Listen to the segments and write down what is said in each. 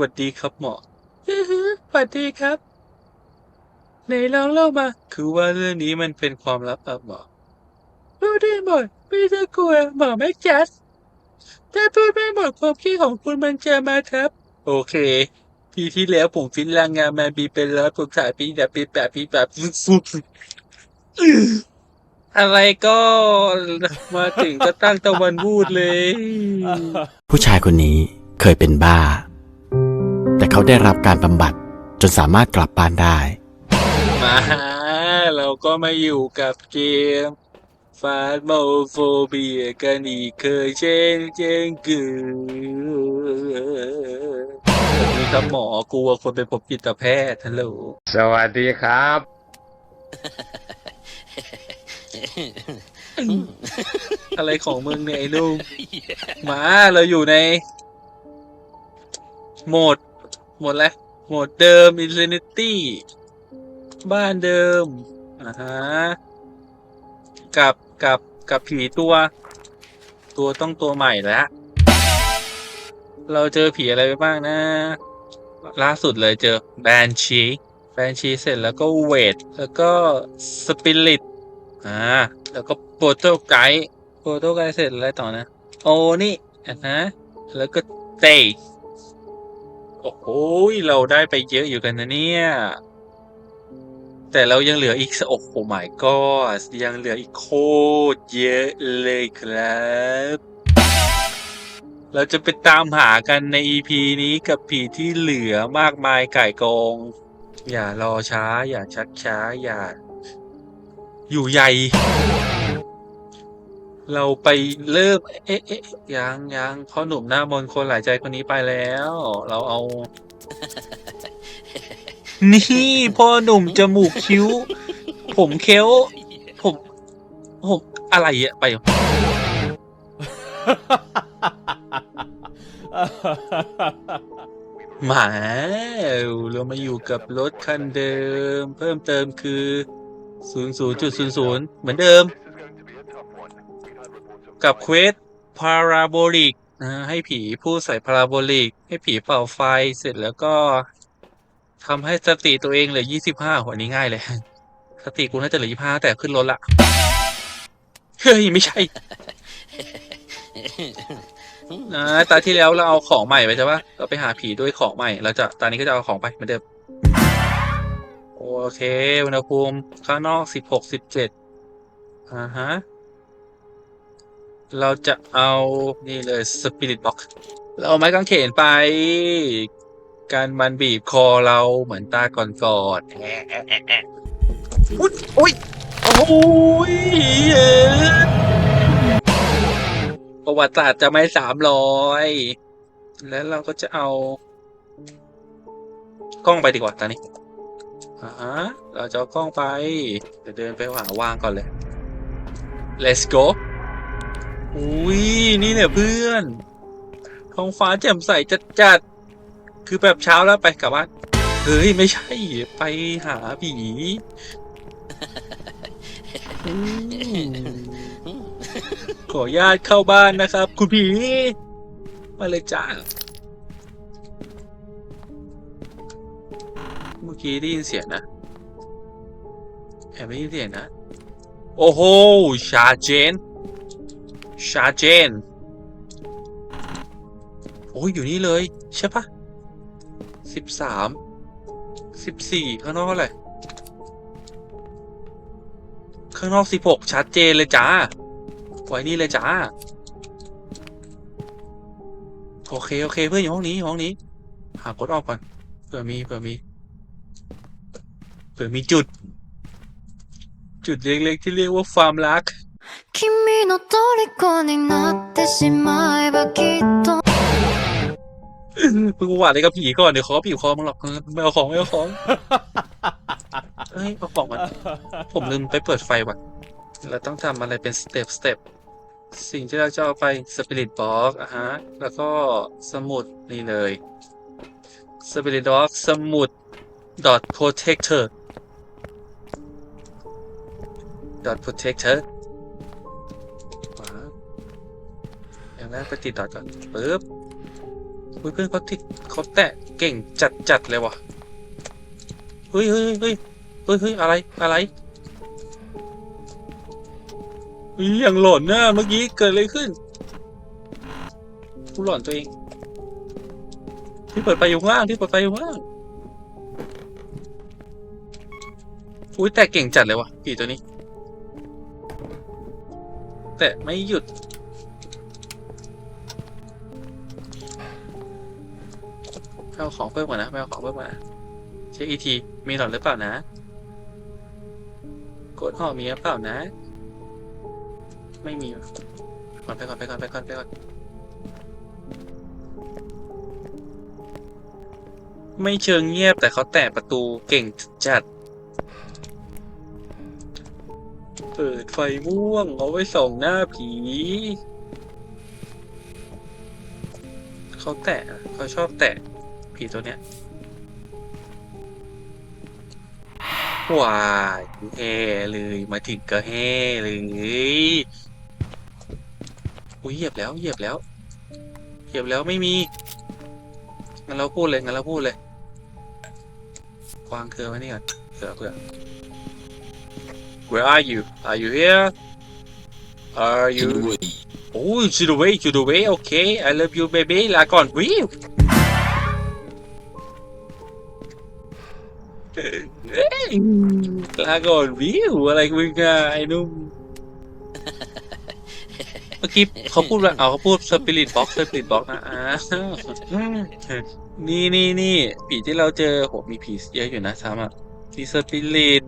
วัสดีครับหมอสวัสดีครับ ไหนลองเล่ามา คือว่าเรื่องนี้มันเป็นความลับครับหมอพูดได้หมดไม่ต้องกลัวหมอไม่จัดถ้าพูดไม่หมดความคิดของคุณมันจะมาทับ โอเค ปีที่แล้วผมฟินแรงงานมาปีเป็นร้อยผมถ่ายปีแบบปีแบบปีแบบฟุบอะไรก็มาถึงก็ตั้งตะวันวูดเลย ผู้ชายคนนี้เคยเป็นบ้า แต่เขาได้รับการบำบัดจนสามารถกลับบ้านได้ มาเราก็มาอยู่กับเกมฟาสโมโฟเบียกันอีกเคยเช่นเจงกือวันนี้ครับหมอกลัวคนเป็นพบจิตแพทย์ฮัลโหลสวัสดีครับ อะไรของมึงเนี่ยไอ้นุ่มมาเราอยู่ใน โหมด หมดอะไรโหมดเดิม Insanity บ้านเดิมอ่าฮะกับกับกับผีตัว ตัวต้องตัวใหม่แล้ว เราเจอผีอะไรไปบ้างนะ ล่าสุดเลยเจอแบนชีแบนชีเสร็จแล้วก็เวทแล้วก็สปิริตอ่าแล้วก็โปรโตไกด์โปรโตไกด์เสร็จอะไรต่อนะ โอ้นี่อะนะแล้วก็เตย โอ้โหเราได้ไปเยอะอยู่กันนะเนี่ย แต่เรายังเหลืออีกสโอ้โห my god ยังเหลืออีกโคตรเยอะเลยครับ เราจะไปตามหากันใน EP นี้กับผีที่เหลือมากมายไก่กองอย่ารอช้า อย่าชักช้า อย่า อยู่ใหญ่ เราไปเริ่ม เอ๊ะเอ๊ะยังยังพ่อหนุ่มหน้ามนต์คนหลายใจคนนี้ไปแล้ว เราเอา นี่พ่อหนุ่มจมูกคิ้ว ผมเค้วผมผมอะไรอะไป หมาเรามาอยู่กับรถคันเดิม เพิ่มเติมคือ 00.00 เหมือนเดิม กับเควสพาราโบลิกนะให้ผีพูดใส่พาราโบลิก ให้ผีเป่าไฟเสร็จแล้วก็ทำให้สติตัวเองเหลือ25หัวนี้ง่ายเลย สติกูน่าจะเหลือ25แต่ขึ้นรถละ เฮ้ย ไม่ใช่นะตาที่แล้วเราเอาของใหม่ไปใช่ปะเราไปหาผีด้วยของใหม่ เราจะตอนนี้ก็จะเอาของไปเหมือนเดิมโอเคอุณหภูมิข้างนอกสิบหกสิบเจ็ดอ่าฮะ เราจะเอานี่เลยสปิริตบ็อกเราเอาไม้กางเขนไป การมันบีบคอเราเหมือนตาก่อนๆแอะแอะแอะแอะอุ๊ยอุ๊ยโอ้ยเอ้ยประวัติศาสตร์จะไม่สามร้อยแล้วเราก็จะเอา กล้องไปดีกว่าตอนนี้อ่าฮะเราจะเอากล้องไปเดี๋ยวเดินไปหาวางก่อนเลย let's go อุ้ยนี่เนี่ยเพื่อนท้องฟ้าแจ่มใสจัดจัดๆคือแบบเช้าแล้วไปกลับบ้านเฮ้ยไม่ใช่ ไปหาผีอืมขออนุญาตเข้าบ้านนะครับ คุณผีมาเลยจ้าเมื่อกี้ได้ยินเสียงนะแอบได้ยินเสียงนะ โอ้โหชาเจน ชาเจน โอ้ยอยู่นี่เลย ใช่ปะสิบสามสิบสี่ข้างนอกเท่าไรข้างนอกสิบหกชัดเจนเลยจ้า ไว้นี่เลยจ้า โอเค โอเค เพื่อนอยู่ห้องนี้ห้องนี้ หากดออกก่อนเผื่อมีเผื่อมีเผื่อมีจุด จุดเล็กๆที่เรียกว่าความรัก 君の虜になってしまえばきっと มึงหวานอะไรกับผีก่อนเดี๋ยวเขาบีบคอมึงหรอกไม่เอาของไม่เอาของ เอ้ยเอาของมันผมลืมไปเปิดไฟว่ะเราต้องทำอะไรเป็นสเต็ปสเต็ปสิ่งที่เราจะเอาไปสปิริตบ็อกอะฮะ แล้วก็สมุดนี่เลยสปิริตบ็อกสมุด dot protector dot protector าวอย่างแรกไปติดดอทก่อนปึ๊บเพื่อนเขาติดเขาแตะเก่งจัดจัดๆเลยวะเฮ้ยเฮ้ยเฮ้ยเฮ้ยเฮ้ยอะไรอะไรอีอย่างหล่อนนะเมื่อกี้เกิดอะไรขึ้นกูหล่อนตัวเอง ที่เปิดไฟอยู่ข้างล่างที่เปิดไฟอยู่ข้างล่างอุ้ยแต่เก่งจัดเลยวะผีตัวนี้ แต่ไม่หยุด เอาของเพิ่มก่อนนะไม่เอาของเพิ่มก่อนนะเช็คอีทีมีหลอดหรือเปล่านะกดห่อมีหรือเปล่านะ ไม่มีก่อนไปก่อนไปก่อนไปก่อนไปก่อนไม่เชิงเงียบแต่เขาแตะประตูเก่งจัด เปิดไฟม่วงเอาไว้ส่องหน้าผี เขาแตะเขาชอบแตะ ผีตัวเนี้ยว้ายแฮ่เลยมาถึงก็แฮ่เลยอุ้ยเหยียบแล้วเหยียบแล้วเหยียบแล้วไม่มีงั้นเราพูดเลยงั้นเราพูดเลยวางเครือไว้นี่ก่อนเผื่อเผื่อ Where are you Are you here Are you Oh to the way to the way okay I love you baby ลาก่อนวิว ลาก่อนวิวอะไรมึงอะไอ้หนุ่ม เมื่อกี้เขาพูดว่าเอาเขาพูดสปิริตบ็อกสปิริตบ็อกนะอ่านี่นี่นี่ผีที่เราเจอโหมีผีเยอะอยู่นะซ้ำอะมีสปิริต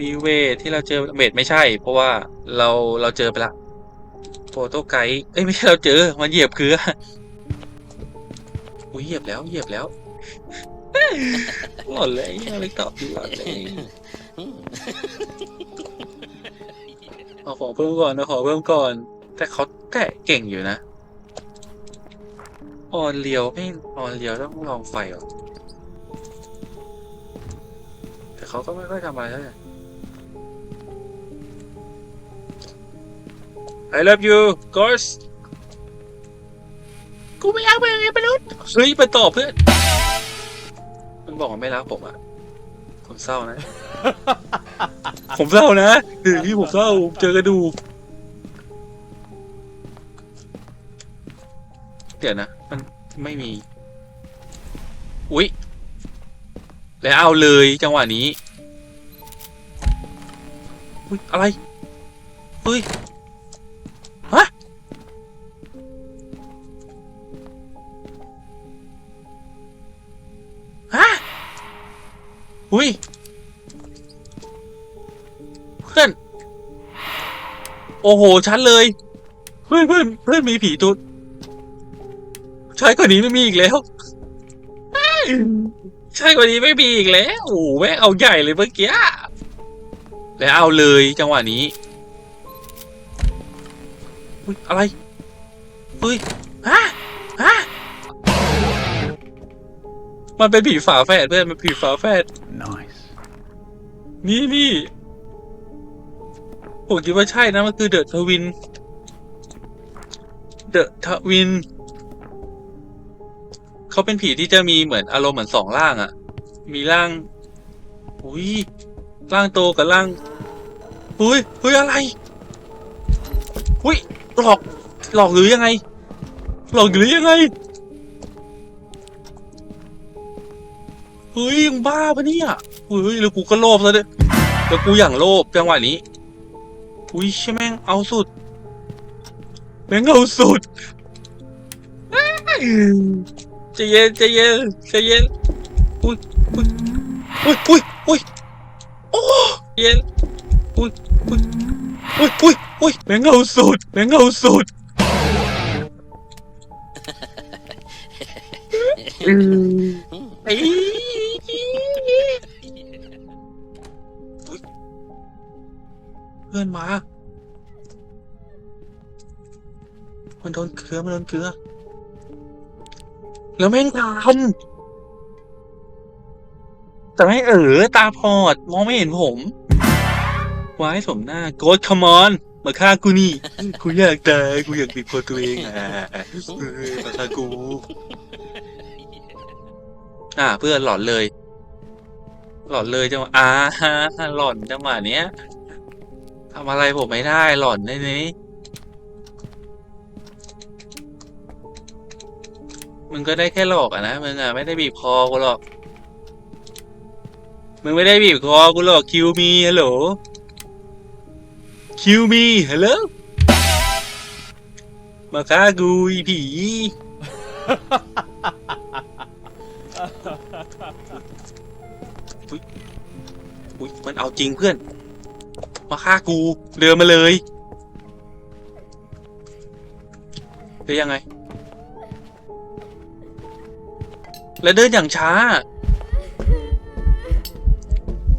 มีเวทที่เราเจอเวทไม่ใช่ เพราะว่าเราเราเจอไปละโฟโต้ไกด์เอ้ยไม่ใช่เราเจอ มันเหยียบคืออุ้ยเหยียบแล้วเหยียบแล้ว หล่อนเลยอะไรตอบดีหล่อนเลยเอาของเพิ่มก่อนเอาของเพิ่มก่อน แต่เขาแตะเก่งอยู่นะออนเลียวไม่ออนเลียวต้องลองไฟหรอแต่เขาก็ไม่ค่อยทำอะไรเท่าไหร่ I love you g h o s กูไม่เอาไปไงไปรุ่นเฮ้ยไปตอบเพื่อน บอกว่าไม่รักผมอะผมเศร้านะ ผมเศร้านะเดี๋ยวนี้ผมเศร้าเจอกระดูกเดี๋ยวนะ มันไม่มี อุ๊ย แล้วเอาเลยจังหวะนี้ อุ๊ย อะไร เฮ้ย อุ้ย เพื่อน โอ้โห ชัดเลย เพื่อนเพื่อนเพื่อนมีผีตัวใช่กว่านี้ไม่มีอีกแล้ว ใช่กว่านี้ไม่มีอีกแล้ว โอ้แม่เอาใหญ่เลยเมื่อกี้ แล้วเอาเลยจังหวะนี้อุ๊ยอะไรเฮ้ยฮะฮะมันเป็นผีฝาแฝดเพื่อนมันผีฝาแฝด นี่นี่ผมคิดว่าใช่นะมันคือเดอะทวิน เดอะทวิน เขาเป็นผีที่จะมีเหมือนอารมณ์เหมือนสองร่างอะมีร่างอุ้ยร่างโตกับร่างอุ้ยเฮ้ยอะไรอุ้ยหลอกหลอกหรือยังไง หลอกหรือยังไง เฮ้ยมึงบ้าปะเนี่ยเฮ้ยแล้วกูก็โลภซะด้วยแล้วกูอย่างโลภจังหวะนี้ อุ้ยใช่แม่งเอาสุด แม่งเอาสุดใจเย็นใจเย็นใจเย็นอุ้ยอุ้ยอุ้ยอุ้ยอุ้ยโอ้ใจเย็นอุ้ยอุ้ยอุ้ยอุ้ยอุ้ยแม่งเอาสุดแม่งเอาสุดไอ้ เพื่อนมา มันโดนเกลือมันโดนเกลือ แล้วแม่งทำแต่ไม่เออตาพอด มองไม่เห็นผมวายสมหน้าโกดคอมอนมาฆ่ากูนี่ กูอยากตายกูอยากบีบคอตัวเองอะมาฆ่ากู อ่า เพื่อนหลอนเลย หลอนเลยจังหวะอ่าฮะหลอนจังหวะเนี้ย ทำอะไรผมไม่ได้หลอนในนี้ มึงก็ได้แค่หลอกอะนะ มึงอะไม่ได้บีบคอกูหรอก มึงไม่ได้บีบคอกูหรอกคิวมีฮัลโหล คิวมีฮัลโหล มาฆ่ากูอีผี อุ๊ยมันเอาจริงเพื่อน มาฆ่ากู เดินมาเลยเฮ้ยยังไง แล้วเดินอย่างช้า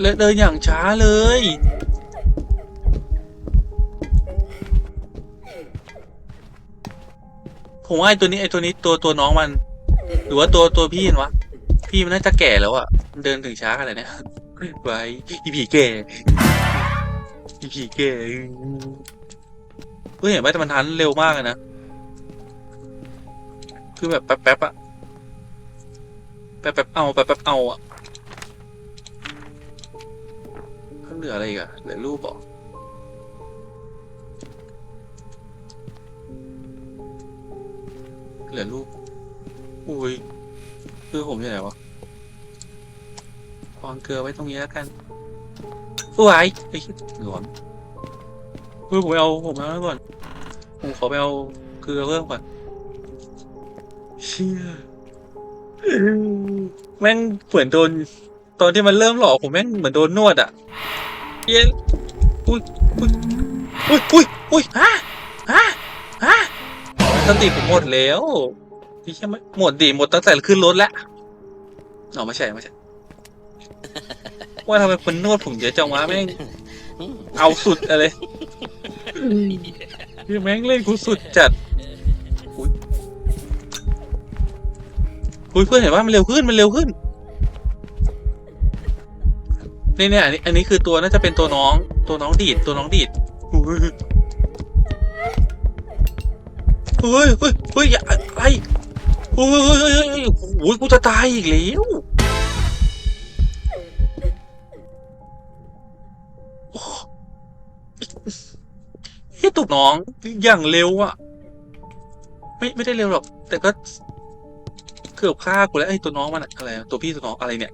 แล้วเดินอย่างช้าเลย ผมว่าไอ้ตัวนี้ไอ้ตัวนี้ตัวตัวน้องมัน หรือว่าตัวตัวพี่มันวะ พี่มันน่าจะแก่แล้วอะเดินถึงช้าขนาดเนี้ยไว้อีผีแก่ อีผีแก่เฮ้ยเห็นไหมแต่มันทันเร็วมากเลยนะ คือแบบแป๊บๆอะแป๊บๆเอาแป๊บๆเอาอะเขาเหลืออะไรอีกอะเหลือรูปเหรอเหลือรูปอุ้ยคือผมอยู่ไหนวะวางเกลือไว้ตรงนี้แล้วกัน ผู้ไอ้ไอ้ยหลวมเฮ้ยผมไปเอาผมเอาแล้วก่อนผมขอไปเอาเกลือเพิ่มก่อนเชี่ยแม่งเหมือนโดน ตอนที่มันเริ่มหลอกผมแม่งเหมือนโดนนวดอะเย้ยอุ้ยอุ้ยอุ้ยอุ้ยอุ้ยฮะฮะฮะสติผมหมดแล้วพี่ใช่ไหมหมดดิหมดตั้งแต่ขึ้นรถแล้วเอ๋อไม่ใช่ไม่ใช่ ว่าทำไมคนนวดผมเยอะจังวะแม่งเอาสุดอะไรพี่แม่งเล่นกูสุดจัดอุ้ยอุ้ยเพื่อนเห็นว่ามันเร็วขึ้นมันเร็วขึ้นนี่เนี่ยอันนี้อันนี้คือตัวน่าจะเป็นตัวน้อง ตัวน้องดีดตัวน้องดีดอุ้ยเฮ้ยเฮ้ยเฮ้ยอย่าอะไรเฮ้ยเฮ้ยเฮ้ยเฮ้ยเฮ้ยโอ้ยกูจะตายอีกแล้ว เฮ้ยตุกน้องอย่างเร็วอะไม่ไม่ได้เร็วหรอก แต่ก็เกือบฆ่ากูแล้วไอ้ตัวน้องมันอะอะไรอะตัวพี่ตัวน้องอะไรเนี่ย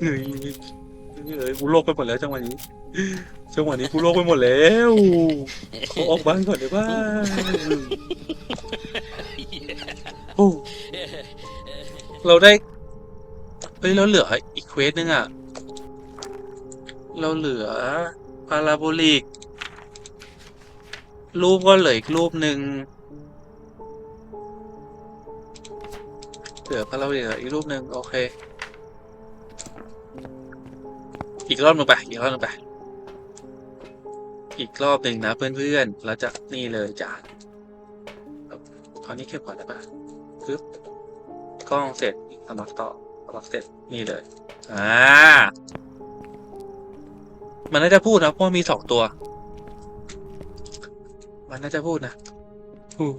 เฮ้ยเฮ้ยกูโลกไปหมดแล้วจังหวะนี้จังหวะนี้กูโลกไปหมดแล้วขอออกบ้านก่อนได้ป่ะโอ้เราได้เฮ้ยเราเหลืออีกเควสนึงอะเราเหลือพาราโบลิก รูปก็เหลืออีกรูปหนึ่งเหลือพราโบลิกเหลืออีกรูปหนึ่งโอเค อีกรอบหนึ่งไปอีกรอบหนึ่งไป อีกรอบหนึ่งนะเพื่อนๆเราจะนี่เลยจ้ะคราวนี้เก็บก่อนได้ปะปึ๊บกล้องเสร็จสมัครต่อสมัครเสร็จนี่เลยอ่ามันน่าจะพูดนะเพราะมีสองตัว มันน่าจะพูดนะอู้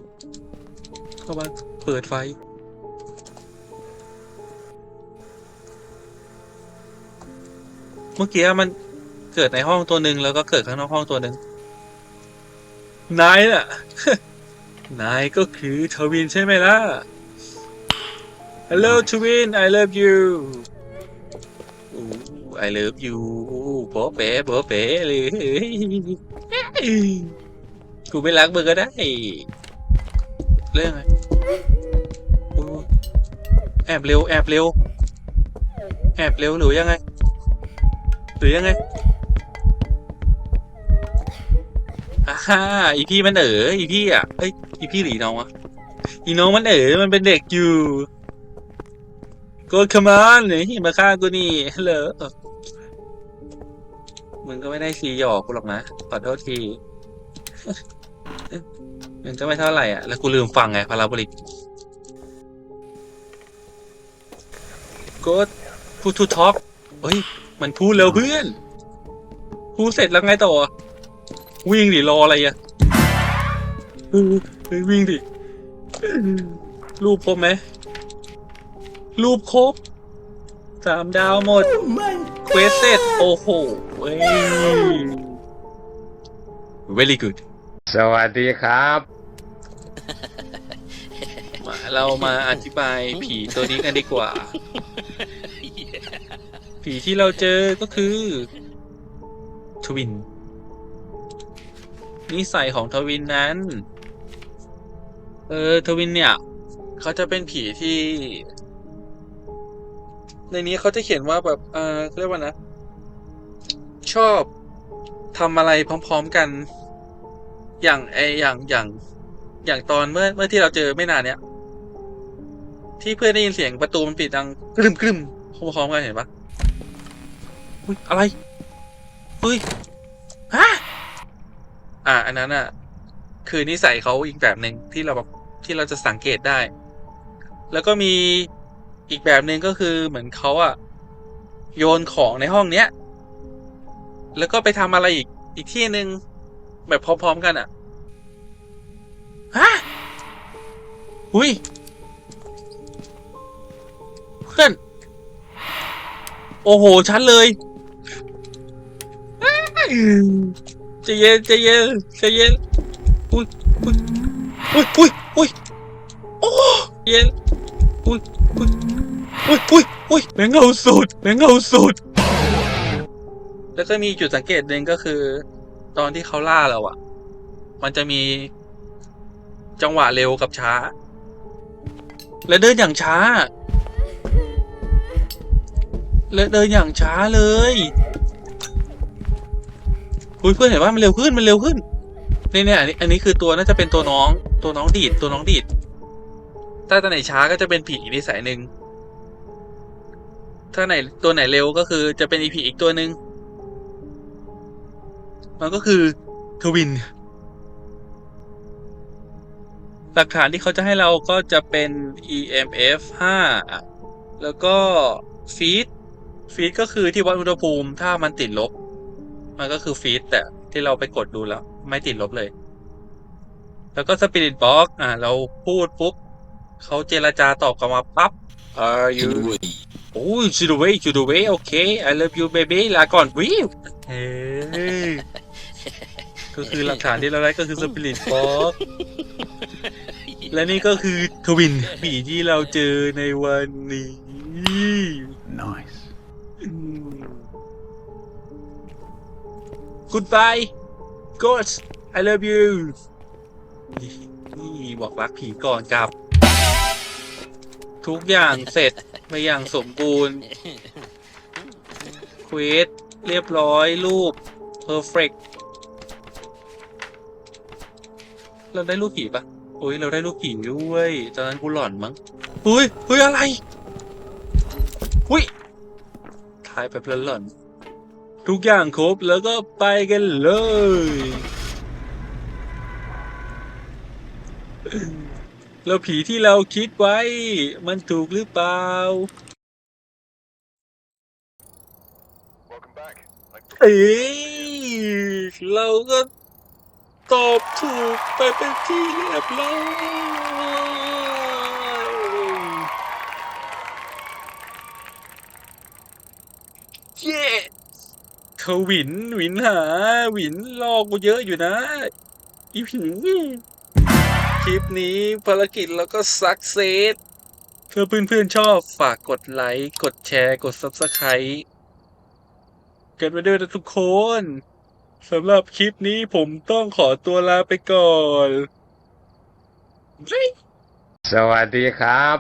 เข้ามาเปิดไฟ เมื่อกี้มันเกิดในห้องตัวหนึ่งแล้วก็เกิดข้างนอกห้องตัวหนึ่งนายน่ะ นายก็คือทวินใช่ไหมล่ะ Hello Twin I love you อู้ I love you โป๊ะเป๊ะโป๊ะเป๊ะเลย กูไม่รักมึงก็ได้ เรื่องไงอู้แอบเร็ว แอบเร็ว แอบเร็วหรือยังไง หรือยังไงอาฮ่าอีพี่มันเอ๋ออีพี่อะเอ้ยอีพี่หรืออีน้องวะอีน้องมันเอ๋อมันเป็นเด็กอยู่กดคอมมานนี่มาฆ่ากูนี่เหรอมึงก็ไม่ได้ซีหยอกกูหรอกนะขอโทษที มันก็ไม่เท่าไหร่อะ แล้วกูลืมฟังไงพาราโบลิกกดพูดทูท็อกเฮ้ย มันพูดเร็วเพื่อน พูดเสร็จแล้วไงต่อ วิ่งดิรออะไรอะเฮ้ยวิ่งดิ รูปครบไหม รูปครบสามดาวหมด เควสเสร็จ โอ้โหเว้ย very good สวัสดีครับ มาเรามาอธิบายผีตัวนี้กันดีกว่า ผีที่เราเจอก็คือ ทวิน นิสัยของทวินนั้น เออ ทวินเนี่ย เขาจะเป็นผีที่ ในนี้เขาจะเขียนว่าแบบ เออเขาเรียกว่านะ ชอบทำอะไรพร้อม ๆ กัน อย่างไออย่างอย่าง อย่างตอนเมื่อเมื่อที่เราเจอไม่นานเนี้ยที่เพื่อนได้ยินเสียงประตูมันปิดดังกรึมกรึมพร้อมๆกันเห็นปะอุ้ยอะไรเฮ้ยฮะอ่า อันนั้นอะ คือนิสัยเขาอีกแบบหนึ่งที่เราแบบที่เราจะสังเกตได้ แล้วก็มีอีกแบบหนึ่งก็คือเหมือนเขาอะโยนของในห้องเนี้ย แล้วก็ไปทำอะไรอีกอีกที่หนึ่ง แบบพร้อมๆกันอะฮะหุยเพื่อน โอ้โห ชัดเลยใจะเย็นใจะเย็นใจะเย็นอุ้ยอุ้ยอุ้ยอุ้ยอุ้ยโอ้เย็นอุ้ยอุ้ยอุ้ยอุ้ยอุ้ยแมงเงาสุดแมงเงาสุด แล้วก็มีจุดสังเกตหนึ่งก็คือ ตอนที่เขาล่าเราอะมันจะมีจังหวะเร็วกับช้า และเดินอย่างช้า และเดินอย่างช้าเลยอุ้ยเพื่อนเห็นว่ามันเร็วขึ้นมันเร็วขึ้นนี่เนี่ยอันนี้อันนี้คือตัวน่าจะเป็นตัวน้องตัวน้องดีดตัวน้องดีดถ้าตัวไหนช้าก็จะเป็นผีอีกนิสัยหนึ่งถ้าไหนตัวไหนเร็วก็คือจะเป็นอีผีอีกตัวหนึ่ง มันก็คือทวิน หลักฐานที่เขาจะให้เราก็จะเป็น EMF 5 แล้วก็ฟีดฟีดก็คือที่วัดอุณหภูมิถ้ามันติดลบ มันก็คือฟีดแต่ที่เราไปกดดูแล้ว ไม่ติดลบเลย แล้วก็สปิริตบ็อกอ่า เราพูดปุ๊บเขาเจรจาตอบกลับมาปั๊บ Are you โอ้ย to the way to the way โอเค I love you baby ลาก่อนวิวเฮ้ย ก็คือหลักฐานที่เราได้ก็คือสปิริตบ็อกและนี่ก็คือทวินผีที่เราเจอในวันนี้ Nice. Goodbye Ghost I love you นี่นี่บอกรักผีก่อนกลับ ทุกอย่างเสร็จไปอย่างสมบูรณ์เควสเรียบร้อยรูป perfect เราได้รูปผีปะโอ้ยเราได้รูปผีด้วยตอนนั้นกูหลอนมั้งเฮ้ยเฮ้ยอะไรเฮ้ยถ่ายแบบหลอนๆทุกอย่างครบแล้วก็ไปกันเลยแล้วผีที่เราคิดไว้ มันถูกหรือเปล่าเอ้ยเราก็ ตอบถูกไปเป็นที่เรียบร้อยเย้เขาหวินหวินหาหวินลอกกูเยอะอยู่นะอีผีคลิปนี้ภารกิจเราก็สักเซสถ้าเพื่อนๆชอบฝากกดไลค์ กดแชร์ กด Subscribe กันไปด้วยนะทุกคน สำหรับคลิปนี้ผมต้องขอตัวลาไปก่อน สวัสดีครับ